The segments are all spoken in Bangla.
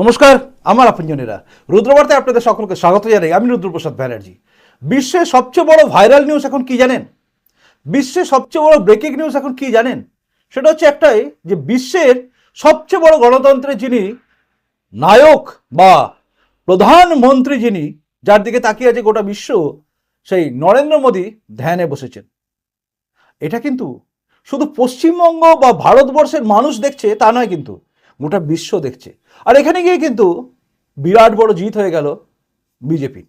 নমস্কার, আমার আপনজনেরা। রুদ্রবার্তায় আপনাদের সকলকে স্বাগত জানাই। আমি রুদ্রপ্রসাদ ব্যানার্জি। বিশ্বের সবচেয়ে বড় ভাইরাল নিউজ এখন কি জানেন? বিশ্বের সবচেয়ে বড় ব্রেকিং নিউজ এখন কি জানেন? সেটা হচ্ছে একটাই যে বিশ্বের সবচেয়ে বড় গণতন্ত্রের যিনি নায়ক বা প্রধানমন্ত্রী যিনি, যার দিকে তাকিয়ে আছে গোটা বিশ্ব, সেই নরেন্দ্র মোদী ধ্যানে বসেছেন। এটা কিন্তু শুধু পশ্চিমবঙ্গ বা ভারতবর্ষের মানুষ দেখছে তা নয় কিন্তু গোটা বিশ্ব দেখছে। আর এখানে গিয়ে কিন্তু বিরাট বড় জিত হয়ে গেল বিজেপি।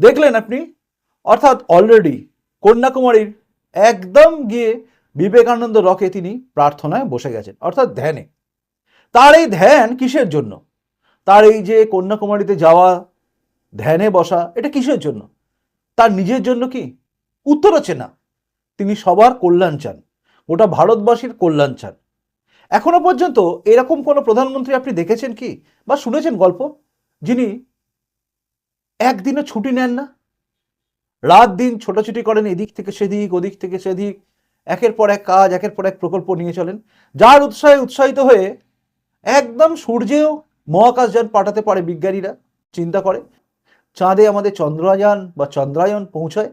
দেখলেন আপনি? অর্থাৎ অলরেডি কন্যাকুমারীর একদম গিয়ে বিবেকানন্দ রকে তিনি প্রার্থনায় বসে গেছেন, অর্থাৎ ধ্যানে। তার এই ধ্যান কিসের জন্য? তার এই যে কন্যাকুমারীতে যাওয়া, ধ্যানে বসা, এটা কিসের জন্য? তার নিজের জন্য কি? উত্তর হচ্ছে না। তিনি সবার কল্যাণ চান, গোটা ভারতবাসীর কল্যাণ চান। এখনও পর্যন্ত এরকম কোনো প্রধানমন্ত্রী আপনি দেখেছেন কি? বা শুনেছেন গল্প? যিনি একদিনও ছুটি নেন না। রাত দিন ছোটাছুটি করেন, এদিক থেকে সেদিক, ওদিক থেকে সেদিক, একের পর এক কাজ, একের পর এক প্রকল্প নিয়ে চলেন। যার উৎসাহে উৎসাহিত হয়ে একদম সূর্যেও মহাকাশযান পাঠাতে পারে বিজ্ঞানীরা, চিন্তা করে। চাঁদে আমাদের চন্দ্রযান বা চন্দ্রায়ন পৌঁছায়।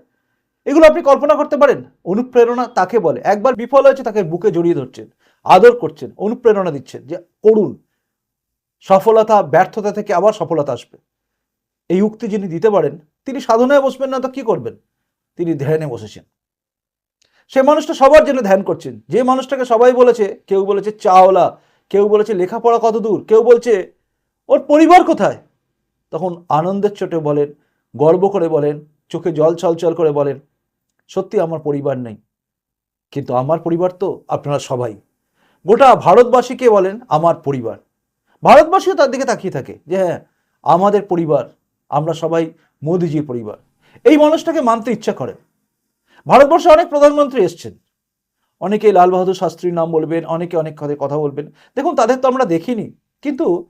এগুলো আপনি কল্পনা করতে পারেন। অনুপ্রেরণা তাকে বলে। একবার বিফল হয়েছে, তাকে বুকে জড়িয়ে ধরছেন, আদর করছেন, অনুপ্রেরণা দিচ্ছেন যে, করুন। সফলতা, ব্যর্থতা থেকে আবার সফলতা আসবে। এই উক্তি যিনি দিতে পারেন, তিনি সাধনায় বসবেন না, তো কি করবেন? তিনি ধ্যানে বসেছেন। সে মানুষটা সবার জন্য ধ্যান করছেন। যে মানুষটাকে সবাই বলেছে, কেউ বলেছে চাওলা, কেউ বলেছে লেখাপড়া কত দূর কেউ বলছে, ওর পরিবার কোথায়? তখন আনন্দের চোটে বলেন, গর্ব করে বলেন, চোখে জল ছলছল করে বলেন, সত্যি আমার পরিবার নেই। কিন্তু আমার পরিবার তো আপনারা সবাই। গোটা ভারতবাসীকে বলেন, আমার পরিবার। ভারতবাসীও তার দিকে তাকিয়ে থাকে যে হ্যাঁ আমাদের পরিবার আমরা সবাই মোদিজির পরিবার। এই মানুষটাকে মানতে ইচ্ছা করে। ভারতবর্ষে অনেক প্রধানমন্ত্রী এসছেন। অনেকে লাল বাহাদুর শাস্ত্রীর নাম বলবেন, অনেকে অনেক কথা- কথা বলবেন। দেখুন, তাদের তো আমরা দেখিনি, কিন্তু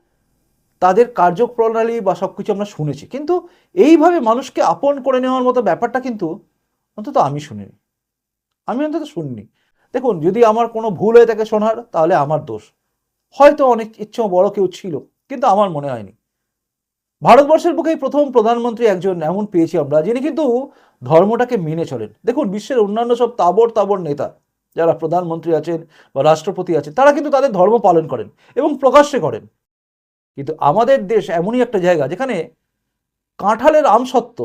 তাদের কার্যপ্রণালী বা সব কিছু আমরা শুনেছি। কিন্তু এইভাবে মানুষকে আপন করে নেওয়ার মতো ব্যাপারটা কিন্তু অন্তত আমি শুনিনি। আমি অন্তত শুনিনি। দেখুন, যদি আমার কোনো ভুল হয়ে থাকে শোনার, তাহলে আমার দোষ। হয়তো অনেক ইচ্ছে বড় কেউ ছিল, কিন্তু আমার মনে হয়নি। ভারতবর্ষের বুকেই প্রথম প্রধানমন্ত্রী একজন এমন পেয়েছি আমরা, যিনি কিন্তু ধর্মটাকে মেনে চলেন। দেখুন, বিশ্বের অন্যান্য সব তাবর তাবর নেতা যারা প্রধানমন্ত্রী আছেন বা রাষ্ট্রপতি আছেন, তারা কিন্তু তাদের ধর্ম পালন করেন এবং প্রকাশ্যে করেন। কিন্তু আমাদের দেশ এমনই একটা জায়গা যেখানে কাঁঠালের আমসত্ত্ব,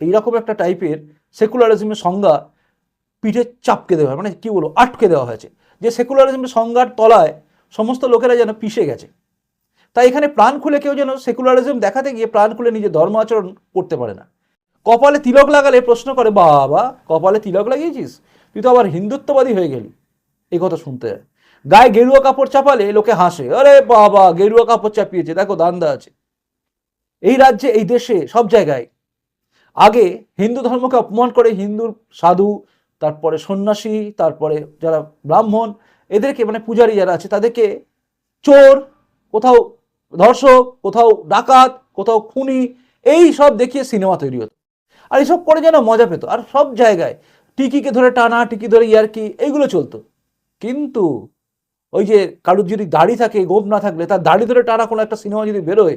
এইরকম একটা টাইপের সেকুলারিজমের সংজ্ঞা পিঠে চাপকে দেওয়া হয় মানে কি বলব, আটকে দেওয়া হয়েছে। যে সেকুলারিজমের সংজ্ঞার তলায় সমস্ত লোকেরা যেন পিষে গেছে। তাই এখানে প্রাণ খুলে কেউ যেন সেকুলারিজম দেখাতে গিয়ে প্রাণ খুলে নিজের ধর্ম আচরণ করতে পারে না। কপালে তিলক লাগালে প্রশ্ন করে, বাবা, কপালে তিলক লাগিয়েছিস? তুই তো আবার হিন্দুত্ববাদী হয়ে গেলি। এই কথা শুনতে হয় গায়ে গেরুয়া কাপড় চাপালে লোকে হাসে, আরে বাবা, গেরুয়া কাপড় চাপিয়েছে, দেখো দান্দা আছে। এই রাজ্যে, এই দেশে, সব জায়গায় আগে হিন্দু ধর্মকে অপমান করে হিন্দুর সাধু, তারপরে সন্ন্যাসী, তারপরে যারা ব্রাহ্মণ, এদেরকে মানে পূজারী যারা আছে, তাদেরকে চোর কোথাও ধর্ষক, কোথাও ডাকাত, কোথাও খুনি, এই সব দেখিয়ে সিনেমা তৈরি হতো। আর এইসব করে যেন মজা পেত। আর সব জায়গায় টিকিকে ধরে টানা, টিকি ধরে ইয়ারকি, এইগুলো চলতো। কিন্তু ওই যে কারুর যদি দাড়ি থাকে, গোপ না থাকলে, তার দাড়ি ধরে টানা কোনো একটা সিনেমা যদি বেরোয়,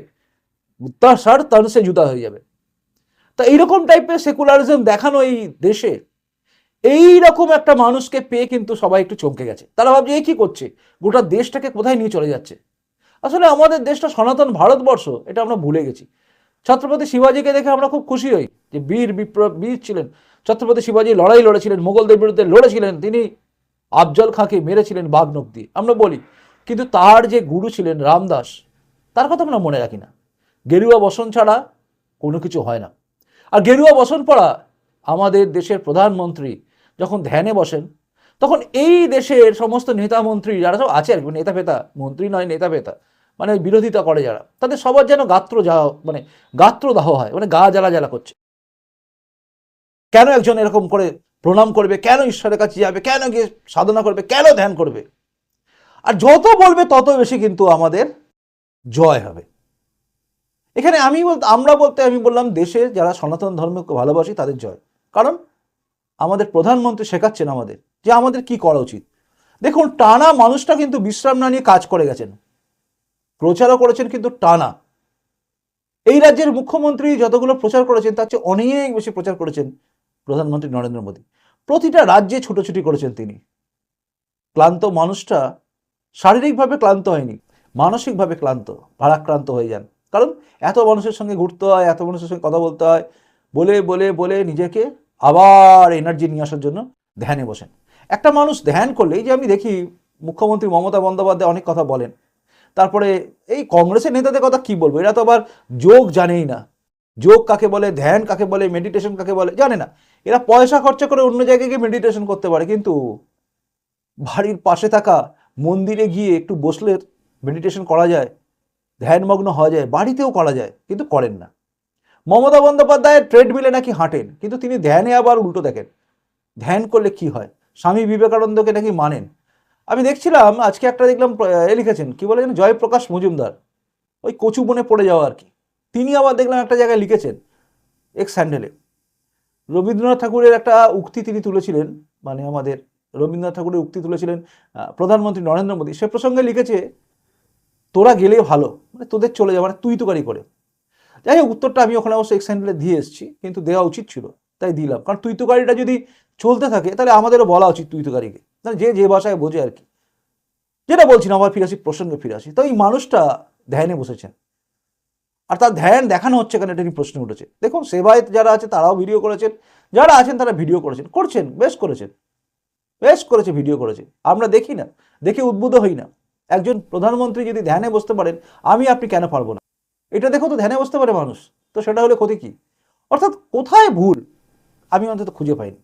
তার সার তার সে জুতা হয়ে যাবে। তা এইরকম টাইপের সেকুলারিজম দেখানো এই দেশে এই রকম একটা মানুষকে পেয়ে কিন্তু সবাই একটু চমকে গেছে। তারা ভাবছে, এ কি করছে? গোটা দেশটাকে কোথায় নিয়ে চলে যাচ্ছে? আসলে আমাদের দেশটা সনাতন ভারতবর্ষ, এটা আমরা ভুলে গেছি। ছত্রপতি শিবাজীকে দেখে আমরা খুব খুশি হই যে বীর বিপ্লব, বীর ছিলেন। ছত্রপতি শিবাজী লড়াই লড়েছিলেন মোগলদের বিরুদ্ধে লড়েছিলেন, তিনি আফজল খাঁকে মেরেছিলেন বাঘনক দিয়ে। আমরা বলি, কিন্তু তার যে গুরু ছিলেন রামদাস, তার কথা আমরা মনে রাখি না। গেরুয়া বসন ছাড়া কোনো কিছু হয় না। আর গেরুয়া বসন পড়া আমাদের দেশের প্রধানমন্ত্রী যখন ধ্যানে বসেন, তখন এই দেশের সমস্ত নেতা মন্ত্রী যারা সব আছে আর কি নেতা ফেতা মন্ত্রী নয় নেতা ফেতা মানে বিরোধিতা করে যারা, তাদের সবার যেন গাত্র যা মানে গাত্র দাহ হয় মানে গা জ্বালা জ্বালা করছে। কেন একজন এরকম করে প্রণাম করবে? কেন ঈশ্বরের কাছে যাবে? কেন গিয়ে সাধনা করবে? কেন ধ্যান করবে? আর যত বলবে, তত বেশি কিন্তু আমাদের জয় হবে। এখানে আমি বলতে আমরা বলতে আমি বললাম, দেশে যারা সনাতন ধর্মকে ভালোবাসি, তাদের জয়। কারণ আমাদের প্রধানমন্ত্রী শেখাচ্ছেন আমাদের যে আমাদের কি করা উচিত। দেখুন, টানা মানুষটা কিন্তু বিশ্রাম না নিয়ে কাজ করে গেছেন। প্রচারও করেছেন কিন্তু টানা। এই রাজ্যের মুখ্যমন্ত্রী যতগুলো প্রচার করেছেন, তার চেয়ে অনেক বেশি প্রচার করেছেন প্রধানমন্ত্রী নরেন্দ্র মোদী। প্রতিটা রাজ্যে ছুটোছুটি করেছেন তিনি। ক্লান্ত মানুষটা শারীরিকভাবে ক্লান্ত হয়নি, মানসিকভাবে ক্লান্ত, ভারাক্রান্ত হয়ে যান। কারণ এত মানুষের সঙ্গে ঘুরতে হয়, এত মানুষের সঙ্গে কথা বলতে হয়, বলে বলে বলে নিজেকে আবার এনার্জি নিয়ে আসার জন্য ধ্যানে বসেন। একটা মানুষ ধ্যান করলেই যে আমি দেখি মুখ্যমন্ত্রী মমতা বন্দ্যোপাধ্যায় অনেক কথা বলেন তারপরে এই কংগ্রেসের নেতাদের কথা কি বলব? এরা তো আবার যোগ জানেই না। যোগ কাকে বলে, ধ্যান কাকে বলে মেডিটেশন কাকে বলে, জানে না। এরা পয়সা খরচা করে অন্য জায়গায় গিয়ে মেডিটেশন করতে পারে, কিন্তু বাড়ির পাশে থাকা মন্দিরে গিয়ে একটু বসলে মেডিটেশন করা যায়, ধ্যানমগ্ন হওয়া যায়, বাড়িতেও করা যায়, কিন্তু করেন না। মমতা বন্দ্যোপাধ্যায় ট্রেডমিলে নাকি হাঁটেন, কিন্তু তিনি ধ্যানে আবার উল্টো দেখেন। ধ্যান করলে কি হয়? স্বামী বিবেকানন্দকে নাকি মানেন আমি দেখছিলাম, আজকে একটা দেখলাম, এ লিখেছেন, কি বলে যেন, জয়প্রকাশ মজুমদার, ওই কচু বনে পড়ে যাওয়া আর কি। তিনি আবার দেখলাম একটা জায়গায় লিখেছেন এক্স স্যান্ডেলে রবীন্দ্রনাথ ঠাকুরের একটা উক্তি তিনি তুলেছিলেন মানে আমাদের রবীন্দ্রনাথ ঠাকুরের উক্তি তুলেছিলেন প্রধানমন্ত্রী নরেন্দ্র মোদী। সে প্রসঙ্গে লিখেছে, তোরা গেলে ভালো মানে তোদের চলে যাওয়া মানে তুই তুকারি করে। যাই হোক, উত্তরটা আমি ওখানে অবশ্য এক্স স্যান্ডেলে দিয়ে এসেছি, কিন্তু দেওয়া উচিত ছিল, তাই দিলাম। কারণ তুই তুকারিটা যদি চলতে থাকে, তাহলে আমাদেরও বলা উচিত তুই তুকারিকে যে যে ভাষায় বোঝে আর কি। যেটা বলছি আবার ফিরে আসি, প্রসঙ্গে ফিরে আসি। তো এই মানুষটা ধ্যানে বসেছেন। আর তার ধ্যান দেখানো হচ্ছে কেন, এটা প্রশ্ন উঠেছে। দেখুন সেবায়ত যারা আছে, তারাও ভিডিও করেছেন। যারা আছেন, তারা ভিডিও করেছেন। করছেন, বেশ করেছেন। বেশ করেছে ভিডিও করেছে আমরা দেখি না, দেখে উদ্বুদ্ধ হই না। একজন প্রধানমন্ত্রী যদি ধ্যানে বসতে পারেন, আমি আপনি কেন পারব না? এটা দেখো তো, ধ্যানে বসতে পারে মানুষ। তো সেটা হলে ক্ষতি কি? অর্থাৎ কোথায় ভুল, আমি অন্তত খুঁজে পাইনি।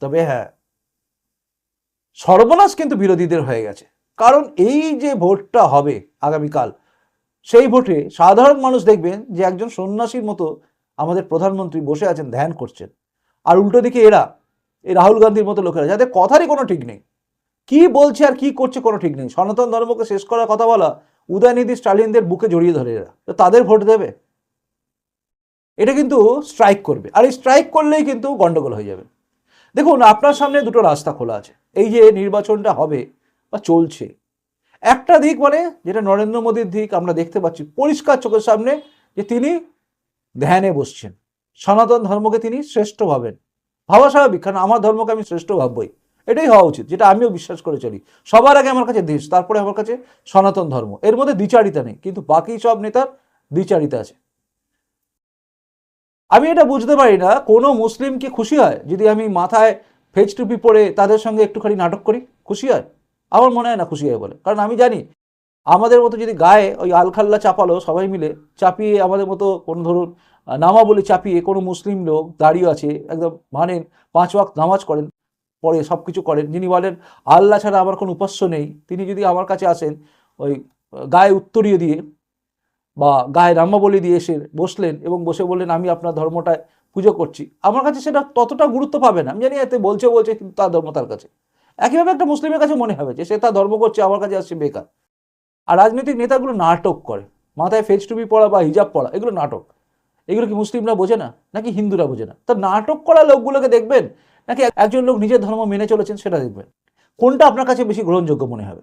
তবে হ্যাঁ সর্বনাশ কিন্তু বিরোধীদের হয়ে গেছে। কারণ এই যে ভোটটা হবে আগামীকাল, সেই ভোটে সাধারণ মানুষ দেখবেন যে একজন সন্ন্যাসীর মতো আমাদের প্রধানমন্ত্রী বসে আছেন, ধ্যান করছেন। আর উল্টো দিকে এরা, এই রাহুল গান্ধীর মতো লোকেরা, যাদের কথারই কোনো ঠিক নেই, কি বলছে আর কি করছে কোনো ঠিক নেই। সনাতন ধর্মকে শেষ করার কথা বলা উদয়নিধি স্টালিনদের বুকে জড়িয়ে ধরে এরা। তো তাদের ভোট দেবে? এটা কিন্তু স্ট্রাইক করবে। আর এই স্ট্রাইক করলেই কিন্তু গন্ডগোল হয়ে যাবে। দেখুন, আপনার সামনে দুটো রাস্তা খোলা আছে। এই যে নির্বাচনটা হবে বা চলছে, একটা দিক মানে যেটা নরেন্দ্র মোদীর দিক আমরা দেখতে পাচ্ছি, পরিষ্কার চোখের সামনে যে তিনি ধ্যানে বসছেন। সনাতন ধর্মকে তিনি শ্রেষ্ঠ ভাবেন। ভাবা স্বাভাবিক, কারণ আমার ধর্মকে আমি শ্রেষ্ঠ ভাববই। এটাই হওয়া উচিত, যেটা আমিও বিশ্বাস করে চলি। সবার আগে আমার কাছে দেশ, তারপরে আমার কাছে সনাতন ধর্ম। এর মধ্যে দ্বিচারিতা নেই, কিন্তু বাকি সব নেতার দ্বিচারিতা আছে। আমি এটা বুঝতে পারি না, কোনো মুসলিম কি খুশি হয়? যদি আমি মাথায় ফেজ টুপি পরে তাদের সঙ্গে একটুখানি নাটক করি, খুশি হয়? আমার মনে হয় না খুশি হয় বলে। কারণ আমি জানি, আমাদের মতো যদি গায়ে ওই আলখাল্লা চাপালো সবাই মিলে, চাপিয়ে আমাদের মতো কোনো ধরুন নামাবলি চাপিয়ে কোনো মুসলিম লোক দাঁড়িয়ে আছে, একদম মানেন পাঁচ ওয়াক্ত নামাজ করেন, পরে সব কিছু করেন, যিনি বলেন, আল্লাহ ছাড়া আমার কোনো উপাস্য নেই। তিনি যদি আমার কাছে আসেন, ওই গায়ে উত্তরীয় দিয়ে বা গায়ে রাম্মাবলি দিয়ে এসে বসলেন এবং বসে বললেন, আমি আপনার ধর্মটায় পুজো করছি। আমার কাছে সেটা ততটা গুরুত্ব পাবে না। আমি জানি এতে বলছে বলছে, কিন্তু তার ধর্ম তার কাছে। একইভাবে একটা মুসলিমের কাছে মনে হবে যে, সে তার ধর্ম করছে, আমার কাছে আসছে বেকার। আর রাজনৈতিক নেতাগুলো নাটক করে। মাথায় ফেজ টুপি পড়া বা হিজাব পড়া এগুলো নাটক। এগুলো কি মুসলিমরা বোঝে না? নাকি হিন্দুরা বোঝে না? তা নাটক করা লোকগুলোকে দেখবেন? নাকি একজন লোক নিজের ধর্ম মেনে চলেছেন সেটা দেখবেন? কোনটা আপনার কাছে বেশি গ্রহণযোগ্য মনে হবে?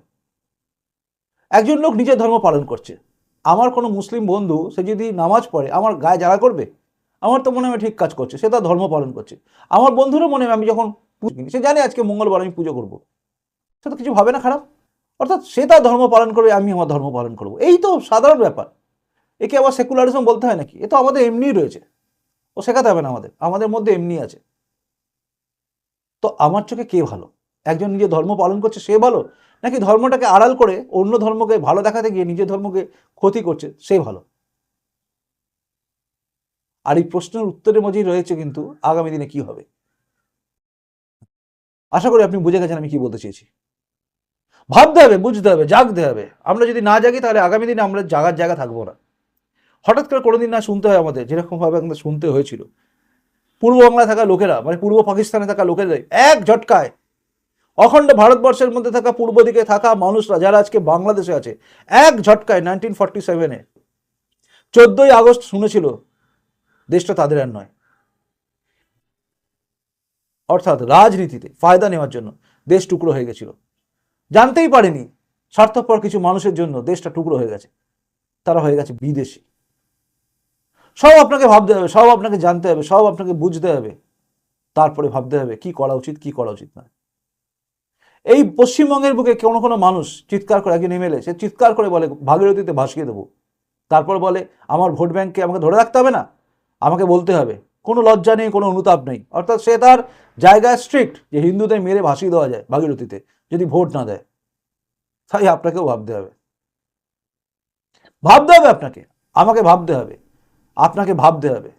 একজন লোক নিজের ধর্ম পালন করছে। আমার কোনো মুসলিম বন্ধু, সে যদি নামাজ পড়ে, আমার গায়ে জ্বালা করবে? আমার তো মনে হয় ঠিক কাজ করছে, সে তার ধর্ম পালন করছে। আমার বন্ধুরও মনে হয় আমি যখন সে জানে আজকে মঙ্গলবার আমি পুজো করব। সে তো কিছু ভাবে না, খারাপ। অর্থাৎ সে তার ধর্ম পালন করবে, আমি আমার ধর্ম পালন করব। এই তো সাধারণ ব্যাপার। একে আবার সেকুলারিজম বলতে হয় নাকি? এ তো আমাদের এমনিই রয়েছে। ও শেখাতে হবে না আমাদের। আমাদের মধ্যে এমনি আছে। তো আমার চোখে কে ভালো? একজন নিজের ধর্ম পালন করছে, সে ভালো? নাকি ধর্মটাকে আড়াল করে অন্য ধর্মকে ভালো দেখাতে গিয়ে নিজের ধর্মকে ক্ষতি করছে সে ভালো। আর এই প্রশ্নের উত্তরের মধ্যেই রয়েছে কিন্তু আগামী দিনে কি হবে? আশা করি আপনি বুঝে গেছেন আমি কি বলতে চেয়েছি। ভাবতে হবে, বুঝতে হবে, জাগতে হবে। আমরা যদি না জাগি তাহলে আগামী দিনে আমরা জাগার জায়গা থাকব না। হঠাৎ করে কোনোদিন না শুনতে হয় আমাদের, যেরকমভাবে আমাদের শুনতে হয়েছিল। পূর্ব পূর্ববাংলায় থাকা লোকেরা মানে পূর্ব পাকিস্তানে থাকা লোকেরাই এক ঝটকায় অখণ্ড ভারতবর্ষের মধ্যে থাকা, পূর্ব দিকে থাকা মানুষরা, যারা আজকে বাংলাদেশে আছে, এক ঝটকায় নাইনটিন ফর্টি সেভেনে চোদ্দই আগস্ট শুনেছিল, দেশটা তাদের আর নয়। অর্থাৎ রাজনীতিতে ফায়দা নেওয়ার জন্য দেশ টুকরো হয়ে গেছিল। জানতেই পারেনি, স্বার্থপর কিছু মানুষের জন্য দেশটা টুকরো হয়ে গেছে। তারা হয়ে গেছে বিদেশি। সব আপনাকে ভাবতে হবে, সব আপনাকে জানতে হবে, সব আপনাকে বুঝতে হবে। তারপরে ভাবতে হবে, কি করা উচিত, কি করা উচিত না এই পশ্চিমবঙ্গের বুকে কোনো কোনো মানুষ চিৎকার করে একজন এমএলএ সে চিৎকার করে বলে, ভাগীরথীতে ভাসিয়ে দেবো। তারপর বলে, আমার ভোট ব্যাংককে আমাকে ধরে রাখতে হবে না? আমাকে বলতে হবে। কোনো লজ্জা নেই, কোনো অনুতাপ নেই। অর্থাৎ সে তার জায়গায় স্ট্রিক্ট যে হিন্দুদের মেরে ভাসিয়ে দেওয়া যায় ভাগীরথীতে, যদি ভোট না দেয়। তাই আপনাকেও ভাবতে হবে। ভাবতে হবে আপনাকে। আমাকে ভাবতে হবে। আপনাকে ভাবতে হবে।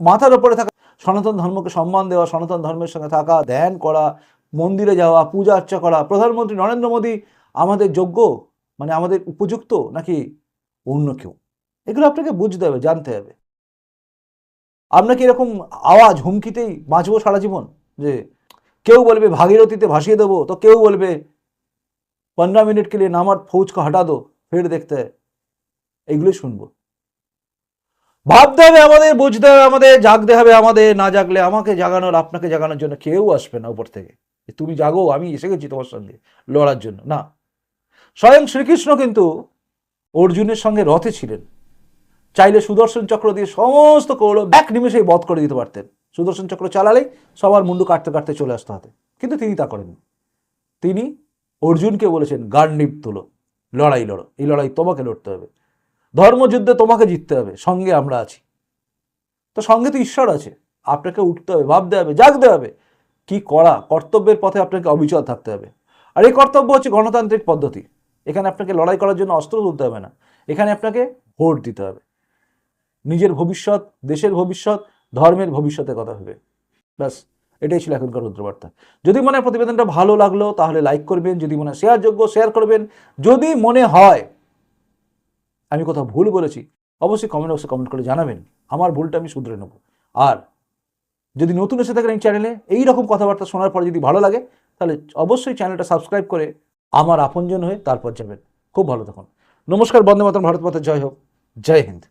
মাথার ওপরে থাকা সনাতন ধর্মকে সম্মান দেওয়া, সনাতন ধর্মের সঙ্গে থাকা, ধ্যান করা মন্দিরে যাওয়া, পূজা অর্চা করা, প্রধানমন্ত্রী নরেন্দ্র মোদী আমাদের যোগ্য? মানে আমাদের উপযুক্ত? নাকি অন্য কেউ? এগুলো আপনাকে বুঝতে হবে, জানতে হবে। আমরা কি এরকম আওয়াজ, হুমকিতেই বাঁচবো সারা জীবন? যে কেউ বলবে ভাগীরথীতে ভাসিয়ে দেবো, তো কেউ বলবে পনেরো মিনিট কে নিয়ে নামার ফৌজকে হটা দো, ফের দেখতে এগুলোই এইগুলোই শুনব। ভাবতে হবে আমাদের, বুঝতে হবে আমাদের, জাগতে হবে আমাদের, না জাগলে আমাকে জাগানোর, আপনাকে জাগানোর জন্য কেউ আসবে না উপর থেকে। তুমি জাগো, আমি এসে গেছি তোমার সঙ্গে লড়ার জন্য। না। স্বয়ং শ্রীকৃষ্ণ কিন্তু অর্জুনের সঙ্গে রথে ছিলেন। চাইলে সুদর্শন চক্র দিয়ে সমস্ত কৌরব এক নিমেষেই বধ করে দিতে পারতেন। সুদর্শন চক্র চালালেই সবার মুন্ডু কাটতে কাটতে চলে আসতে হতে। কিন্তু তিনি তা করেননি। তিনি অর্জুনকে বলেছেন গান্ডীব তুলো, লড়াই লড়ো, এই লড়াই তোমাকে লড়তে হবে। ধর্মযুদ্ধে তোমাকে জিততে হবে, সঙ্গে আমরা আছি। তো সঙ্গে তো ঈশ্বর আছে। আপনাকে উঠতে হবে, ভাবতে হবে, জাগতে হবে। কি করা? কর্তব্যের পথে আপনাকে অবিচল থাকতে হবে। আর এই কর্তব্য হচ্ছে গণতান্ত্রিক পদ্ধতি। এখানে আপনাকে লড়াই করার জন্য অস্ত্র তুলতে হবে না। এখানে আপনাকে ভোট দিতে হবে। নিজের ভবিষ্যৎ, দেশের ভবিষ্যৎ, ধর্মের ভবিষ্যতের কথা ভেবে। ব্যাস, এটাই ছিল এখনকার রুদ্রবার্তা। যদি মনে হয় প্রতিবেদনটা ভালো লাগল, তাহলে লাইক করবেন। যদি মনে হয় শেয়ার যোগ্য শেয়ার করবেন। যদি মনে হয় আমি কোথাও ভুল বলেছি, অবশ্যই কমেন্ট বক্সে কমেন্ট করে জানাবেন। আমার ভুলটা আমি শুধরে নেব। আর যদি নতুন এসে থাকেন এই চ্যানেলে এই রকম কথাবার্তা শোনার পরে যদি ভালো লাগে, তাহলে অবশ্যই চ্যানেলটা সাবস্ক্রাইব করে আমার আপনজন হয়ে তারপর যাবেন। খুব ভালো থাকুন। নমস্কার, বন্দে মাতরম, ভারত মাতা, জয় হোক। জয় হিন্দ।